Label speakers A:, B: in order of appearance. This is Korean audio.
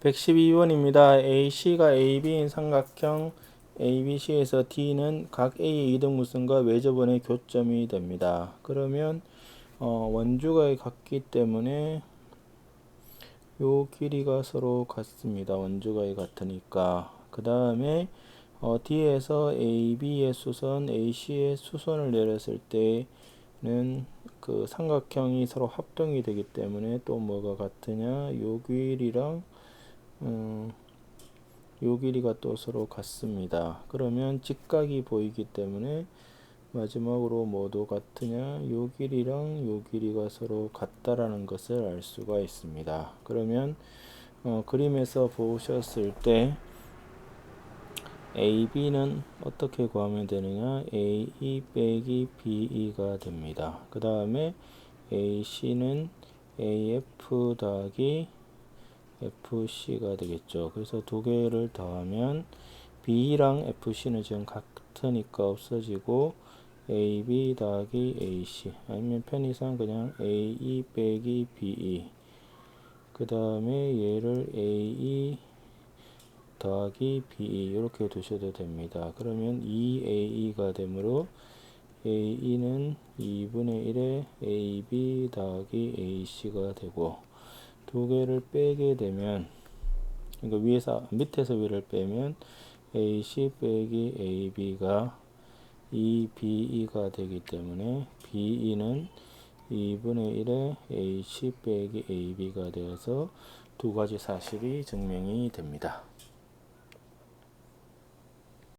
A: 112번입니다. AC가 AB인 삼각형 ABC에서 D는 각 A의 이등분선과 외접원의 교점이 됩니다. 그러면 어, 원주가 같기 때문에 요 길이가 서로 같습니다. 원주가 같으니까. 그 다음에 어, D에서 AB의 수선, AC의 수선을 내렸을 때는 그 삼각형이 서로 합동이 되기 때문에 또 뭐가 같으냐? 요 길이랑 음, 요 길이가 또 서로 같습니다. 그러면 직각이 보이기 때문에 마지막으로 모두 같으냐? 요 길이랑 요 길이가 서로 같다라는 것을 알 수가 있습니다. 그러면 어, 그림에서 보셨을 때 AB는 어떻게 구하면 되느냐? AE 빼기 BE가 됩니다. 그 다음에 AC는 AF 더하기 FC가 되겠죠. 그래서 두 개를 더하면 B랑 FC는 지금 같으니까 없어지고 AB 더하기 AC 아니면 편의상 그냥 AE 빼기 BE 그 다음에 얘를 AE 더하기 BE 이렇게 두셔도 됩니다. 그러면 2AE가 되므로 AE는 2분의 1에 AB 더하기 AC가 되고 두 개를 빼게 되면 그러니까 위에서 밑에서 위를 빼면 AC 빼기 AB가 2BE가 되기 때문에 BE는 2분의 1에 AC 빼기 AB가 되어서 두 가지 사실이 증명이 됩니다.